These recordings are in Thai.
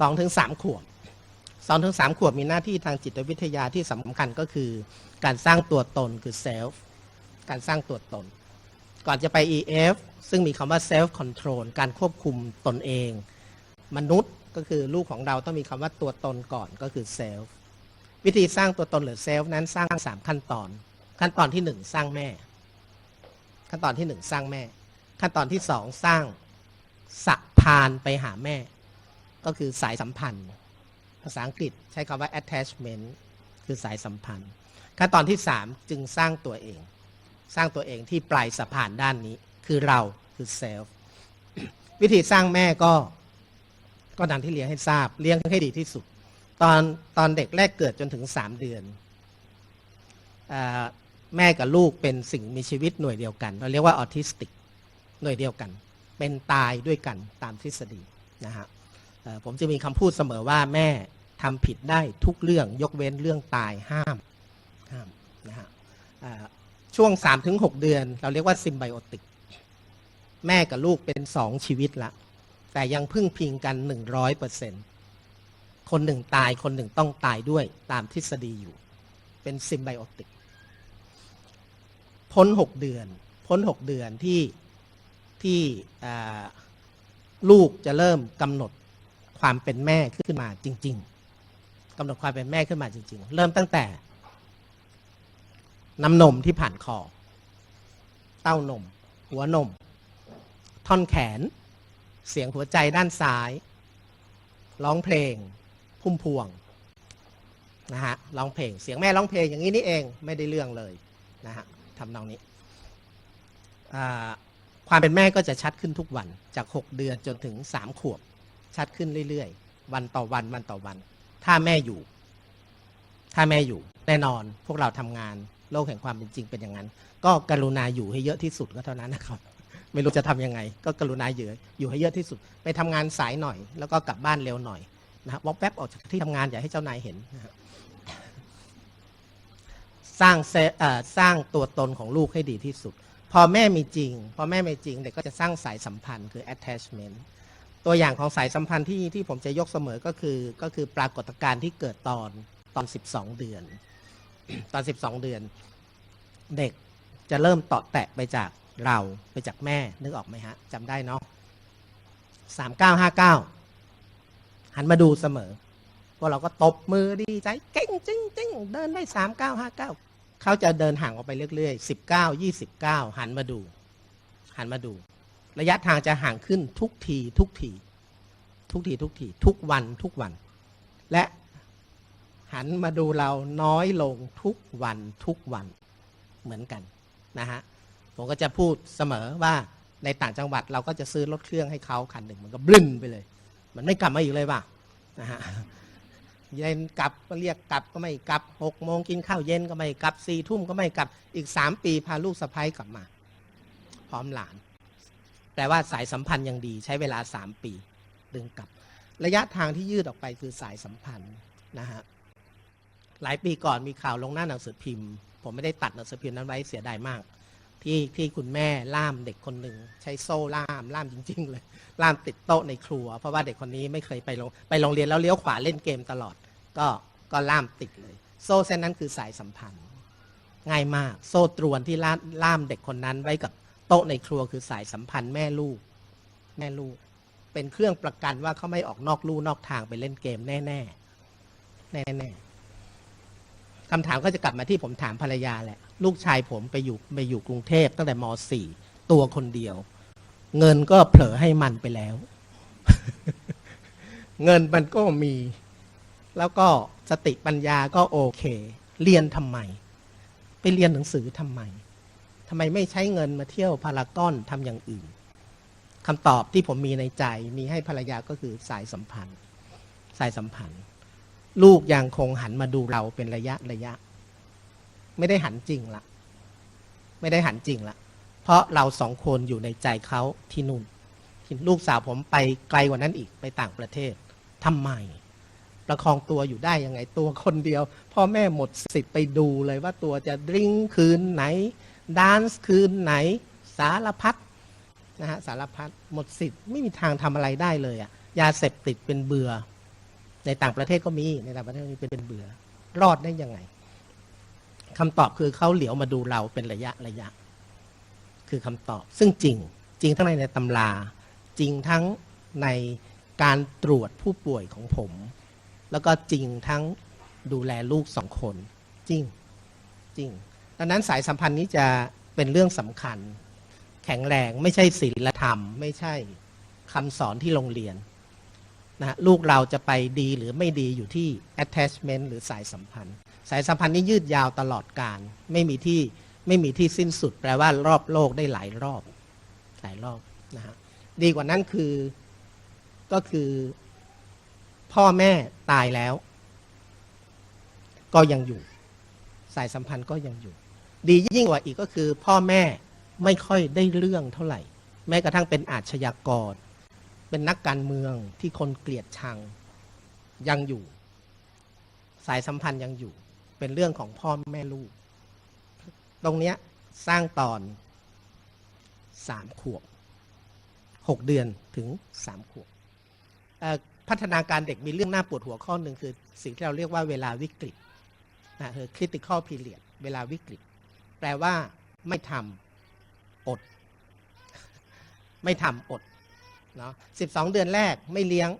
สองถึงสามขวบสองถึงสามขวบมีหน้าที่ทางจิตวิทยาที่สำคัญก็คือ การสร้างตัวตนคือ self การสร้างตัวตน ก่อนจะไป EF ซึ่งมีคำว่า self control การควบคุมตนเอง มนุษย์ก็คือลูกของเราต้องมีคำว่าตัวตนก่อนก็คือ self วิธีสร้างตัวตนหรือ self นั้นสร้างสามขั้นตอน ขั้นตอนที่หนึ่งสร้างแม่ ขั้นตอนที่หนึ่งสร้างแม่ ขั้นตอนที่สองสร้างสะพานไปหาแม่ ก็คือสายสัมพันธ์ ภาษาอังกฤษใช้คำว่า attachment คือสายสัมพันธ์ ขั้นตอนที่สามจึงสร้างตัวเอง สร้างตัวเองที่ปลายสะพานด้านนี้ คือเราคือ self วิธีสร้างแม่ก็ก็ดังที่เลี้ยงให้ทราบ เลี้ยงให้ดีที่สุด ตอนตอนเด็กแรกเกิดจนถึงสามเดือนอแม่กับลูกเป็นสิ่งมีชีวิตหน่วยเดียวกัน เราเรียกว่าออทิสติกหน่วยเดียวกัน เป็นตายด้วยกันตามทฤษฎีนะฮะ ผมจะมีคำพูดเสมอว่าแม่ทำผิดได้ทุกเรื่องยกเว้นเรื่องตายห้ามห้ามนะฮะอ่าช่วง 3-6 เดือน เราเรียกว่าซิมไบโอติก แม่กับลูกเป็นสองชีวิตละ แต่ยังพึ่งพิงกัน 100%คนหนึ่งตายคนหนึ่งต้องตายด้วยตามทฤษฎีอยู่ เป็นซิมไบโอติก พ้น 6 เดือน พ้น 6 เดือนที่ที่ลูกจะเริ่มกำหนด ความเป็นแม่ขึ้นมาจริง ๆกำหนดความเป็นแม่ขึ้นมาจริง ๆ เริ่มตั้งแต่ น้ำนมที่ผ่านคอ เต้านม หัวนม ท่อนแขน เสียงหัวใจด้านซ้าย ร้องเพลง พุ่มพวงนะฮะร้องเพลง เสียงแม่ร้องเพลงอย่างนี้นี่เองไม่ได้เรื่องเลยนะฮะทำนองนี้ความเป็นแม่ก็จะชัดขึ้นทุกวันจาก 6 เดือนจนถึง 3 ขวบ ชัดขึ้นเรื่อยๆ วันต่อวันวันต่อวัน ถ้าแม่อยู่ ถ้าแม่อยู่ แน่นอนพวกเราทำงานโลกแห่งความเป็นจริงเป็นอย่างนั้น ก็กรุณาอยู่ให้เยอะที่สุดก็เท่านั้นนะครับ ไม่รู้จะทำยังไง ก็กรุณาอยู่อยู่ให้เยอะที่สุด ไปทำงานสายหน่อย แล้วก็กลับบ้านเร็วหน่อยนะครับวอกแป๊บออกจากที่ทำงานอย่าให้เจ้านายเห็นนะสร้างสร้างตัวตนของลูกให้ดีที่สุด พอแม่มีจริง พอแม่มีจริงเด็กก็จะสร้างสายสัมพันธ์คือ attachment ตัวอย่างของสายสัมพันธ์ที่ที่ผมจะยกเสมอก็คือก็คือปรากฏการณ์ที่เกิดตอนตอน 12 เดือน ตอน 12 เดือน เด็กจะเริ่มตาะแตะไปจากเราไปจากแม่ นึกออกไหมฮะจำได้เนาะสามเก้าห้าเก้าหันมาดูเสมอพวกเราก็ตบมือดีใจเก่งจริงจริงเดินได้สามเก้าห้าเก้าเขาจะเดินห่างออกไปเรื่อยๆสิบเก้ายี่สิบเก้าหันมาดู หันมาดู ระยะทางจะห่างขึ้นทุกทีทุกทีทุกทีทุกทีทุกวันทุกวัน และหันมาดูเราน้อยลงทุกวันทุกวันเหมือนกันนะฮะผมก็จะพูดเสมอว่าในต่างจังหวัดเราก็จะซื้อรถเครื่องให้เขาคันหนึ่งมันก็บลึ้นไปเลย มันไม่กลับมาอีกเลยป่ะนะฮะเย็นกลับก็เรียกกลับก็ไม่กลับหกโมงกินข้าวเย็นก็ไม่กลับสี่ทุ่มก็ไม่กลับอีกสามปีพาลูกสะพ้ยกลับมา พร้อมหลาน แปลว่าสายสัมพันธ์ยังดี ใช้เวลาสามปี ดึงกลับ ระยะทางที่ยืดออกไปคือสายสัมพันธ์นะฮะหลายปีก่อนมีข่าวลงหน้าหนังสือพิมพ์ ผมไม่ได้ตัดหนังสือพิมพ์นั้นไว้เสียดายมาก ที่ที่คุณแม่ล่ามเด็กคนหนึ่งใช้โซ่ล่ามล่ามจริง ๆ เลย ล่ามติดโต๊ะในครัว เพราะว่าเด็กคนนี้ไม่เคยไปโรงไปโรงเรียนแล้วเลี้ยวขวาเล่นเกมตลอด ก็ก็ล่ามติดเลย โซ่เส้นนั้นคือสายสัมพันธ์ ง่ายมาก โซ่ตรวนที่ล่ามล่ามเด็กคนนั้นไว้กับ โต๊ะในครัวคือสายสัมพันธ์แม่ลูก แม่ลูก เป็นเครื่องประกันว่าเขาไม่ออกนอกลู่นอกทางไปเล่นเกมแน่ๆแน่ๆคำถามก็จะกลับมาที่ผมถามภรรยาแหละ ลูกชายผมไปอยู่ไปอยู่กรุงเทพตั้งแต่ม .4 ตัวคนเดียว เงินก็เผลอให้มันไปแล้ว เงินมันก็มี แล้วก็สติปัญญาก็โอเค เรียนทำไม ไปเรียนหนังสือทำไม ทำไมไม่ใช้เงินมาเที่ยวพารากอนทำอย่างอื่นคำตอบที่ผมมีในใจมีให้ภรรยาก็คือสายสัมพันธ์ สายสัมพันธ์ ลูกยังคงหันมาดูเราเป็นระยะระยะ ไม่ได้หันจริงละไม่ได้หันจริงละเพราะเราสองคนอยู่ในใจเขาที่นู่นลูกสาวผมไปไกลกว่านั้นอีกไปต่างประเทศทำไมประคองตัวอยู่ได้ยังไงตัวคนเดียว พ่อแม่หมดสิทธิ์ไปดูเลยว่าตัวจะดริงคืนไหน ดานซ์คืนไหนสารพัดนะฮะสารพัดหมดสิทธิ์ไม่มีทางทำอะไรได้เลยอะยาเสพติดเป็นเบื่อ ในต่างประเทศก็มีในต่างประเทศมีเป็นเบื่อ รอดได้ยังไงคำตอบคือเขาเหลียวมาดูเราเป็นระยะระยะ คือคำตอบ ซึ่งจริงจริงทั้งในในตำรา จริงทั้งในการตรวจผู้ป่วยของผม แล้วก็จริงทั้งดูแลลูกสองคน จริงจริง ดังนั้นสายสัมพันธ์นี้จะเป็นเรื่องสำคัญ แข็งแรงไม่ใช่ศีลธรรม ไม่ใช่คำสอนที่โรงเรียนนะฮะลูกเราจะไปดีหรือไม่ดีอยู่ที่ attachment หรือสายสัมพันธ์ สายสัมพันธ์นี้ยืดยาวตลอดการ ไม่มีที่ไม่มีที่สิ้นสุด แปลว่ารอบโลกได้หลายรอบหลายรอบนะฮะดีกว่านั้นคือก็คือพ่อแม่ตายแล้ว ก็ยังอยู่ สายสัมพันธ์ก็ยังอยู่ ดียิ่งกว่าอีกก็คือ พ่อแม่ไม่ค่อยได้เรื่องเท่าไหร่ แม้กระทั่งเป็นอาชญากร เป็นนักการเมืองที่คนเกลียดชังยังอยู่ สายสัมพันธ์ยังอยู่ เป็นเรื่องของพ่อแม่ลูก ตรงเนี้ยสร้างตอนสามขวบหกเดือนถึงสามขวบพัฒนาการเด็กมีเรื่องน่าปวดหัวข้อหนึ่งคือ สิ่งที่เราเรียกว่าเวลาวิกฤตนะคือ critical period เวลาวิกฤต แปลว่า ไม่ทำอด ไม่ทำอดเนาะสิบสองเดือนแรกไม่เลี้ยง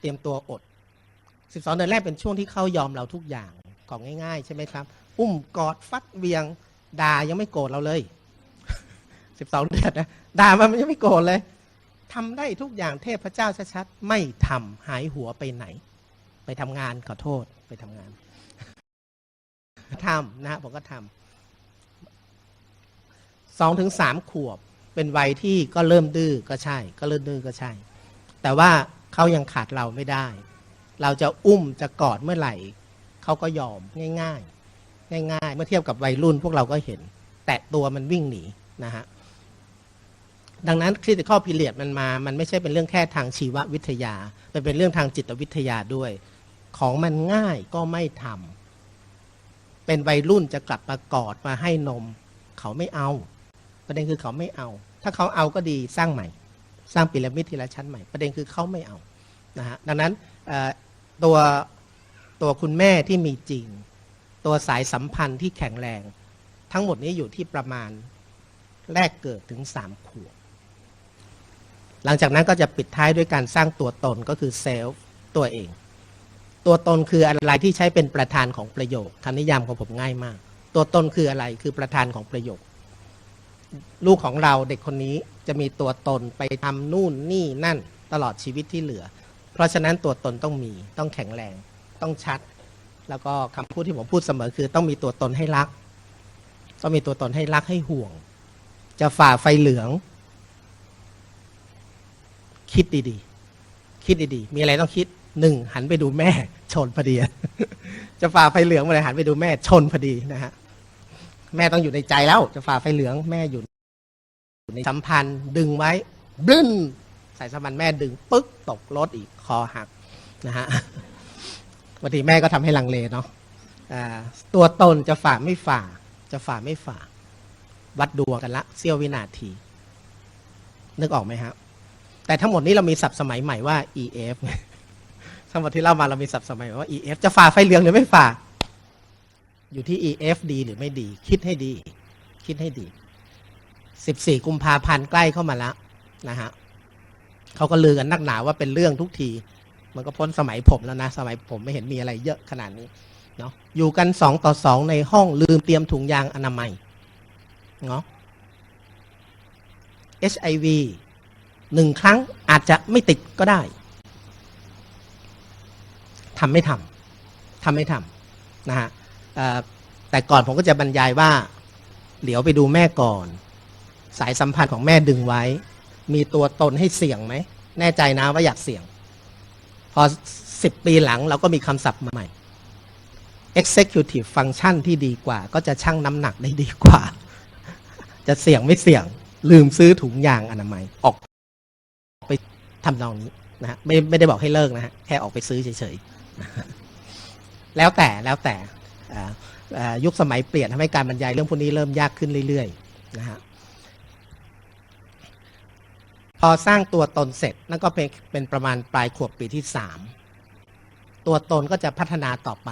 เตรียมตัวอดสิบสองเดือนแรกเป็นช่วงที่เขายอมเราทุกอย่างของง่าย ๆ ใช่ไหมครับ อุ้มกอดฟัดเวียงด่ายังไม่โกรธเราเลยสิบสองเดือนนะด่ามันยังไม่โกรธเลยทำได้ทุกอย่างเทพเจ้าชัดๆไม่ทำหายหัวไปไหน ไปทำงานขอโทษไปทำงานทำนะฮะผมก็ทำ สองถึงสามขวบ เป็นวัยที่ก็เริ่มดื้อก็ใช่ ก็เริ่มดื้อก็ใช่ แต่ว่าเขายังขาดเราไม่ได้ เราจะอุ้มจะกอดเมื่อไหร่เขาก็ยอมง่าย ๆ ง่าย ๆ เมื่อเทียบกับวัยรุ่นพวกเราก็เห็น แตะตัวมันวิ่งหนีนะฮะดังนั้น critical period มันมา มันไม่ใช่เป็นเรื่องแค่ทางชีววิทยา มันเป็นเรื่องทางจิตวิทยาด้วย ของมันง่ายก็ไม่ทำ เป็นวัยรุ่นจะกลับมากอดมาให้นม เขาไม่เอา ประเด็นคือเขาไม่เอา ถ้าเขาเอาก็ดีสร้างใหม่ สร้างพีระมิดทีละชั้นใหม่ ประเด็นคือเขาไม่เอานะฮะดังนั้นตัวตัวคุณแม่ที่มีจริงตัวสายสัมพันธ์ที่แข็งแรง ทั้งหมดนี้อยู่ที่ประมาณแรกเกิดถึงสามขวบหลังจากนั้นก็จะปิดท้ายด้วยการสร้างตัวตนก็คือเซลฟ์ตัวเอง ตัวตนคืออะไรที่ใช้เป็นประธานของประโยคคำนิยามของผมง่ายมาก ตัวตนคืออะไรคือประธานของประโยค ลูกของเราเด็กคนนี้จะมีตัวตนไปทำนู่นนี่นั่นตลอดชีวิตที่เหลือ เพราะฉะนั้นตัวตนต้องมีต้องแข็งแรง ต้องชัด แล้วก็คำพูดที่ผมพูดเสมอคือ ต้องมีตัวตนให้รัก ต้องมีตัวตนให้รักให้ห่วง จะฝ่าไฟเหลือง คิดดีๆ คิดดีๆ มีอะไรต้องคิดหนึ่งหันไปดูแม่ ชนพอดี จะฝ่าไฟเหลืองเมื่อไรหันไปดูแม่ชนพอดีนะฮะ แม่ต้องอยู่ในใจแล้ว จะฝ่าไฟเหลืองแม่อยู่ในสัมพันธ์ ดึงไว้บึ้นสายสัมพันธ์แม่ดึงปึ๊กตกรถอีกคอหักนะฮะบางทีแม่ก็ทำให้ลังเลเนาะตัวตนจะฝ่าไม่ฝ่า จะฝ่าไม่ฝ่า วัดดวงกันละเสี้ยววินาที นึกออกไหมครับแต่ทั้งหมดนี้เรามีศัพท์สมัยใหม่ว่า EF ทั้งหมดที่เล่ามาเรามีศัพท์สมัยใหม่ว่า EF จะฝ่าไฟเหลืองหรือไม่ฝ่า อยู่ที่ EF ดีหรือไม่ดี คิดให้ดี คิดให้ดี 14 กุมภาพันธ์ใกล้เข้ามาแล้วนะฮะเขาก็ลือกันนักหนาว่าเป็นเรื่องทุกที มันก็พ้นสมัยผมแล้วนะ สมัยผมไม่เห็นมีอะไรเยอะขนาดนี้เนาะอยู่กันสองต่อสองในห้องลืมเตรียมถุงยางอนามัยเนาะ HIV หนึ่งครั้งอาจจะไม่ติดก็ได้ทำไม่ทำทำไม่ทำนะฮะ แต่ก่อนผมก็จะบรรยายว่า เหลียวไปดูแม่ก่อน สายสัมพันธ์ของแม่ดึงไว้ มีตัวตนให้เสี่ยงไหม แน่ใจนะว่าอยากเสี่ยง พอสิบปีหลังเราก็มีคำศัพท์ใหม่ executive function ที่ดีกว่า ก็จะชั่งน้ำหนักได้ดีกว่า จะเสี่ยงไม่เสี่ยง ลืมซื้อถุงยางอนามัยออกไปทำนองนี้นะฮะไม่ไม่ได้บอกให้เลิกนะฮะแค่ออกไปซื้อเฉยๆ แล้วแต่แล้วแต่ ยุคสมัยเปลี่ยนทำให้การบรรยายเรื่องพวกนี้เริ่มยากขึ้นเรื่อยๆนะฮะพอสร้างตัวตนเสร็จนั่นก็เป็นเป็นประมาณปลายขวบปีที่สามตัวตนก็จะพัฒนาต่อไป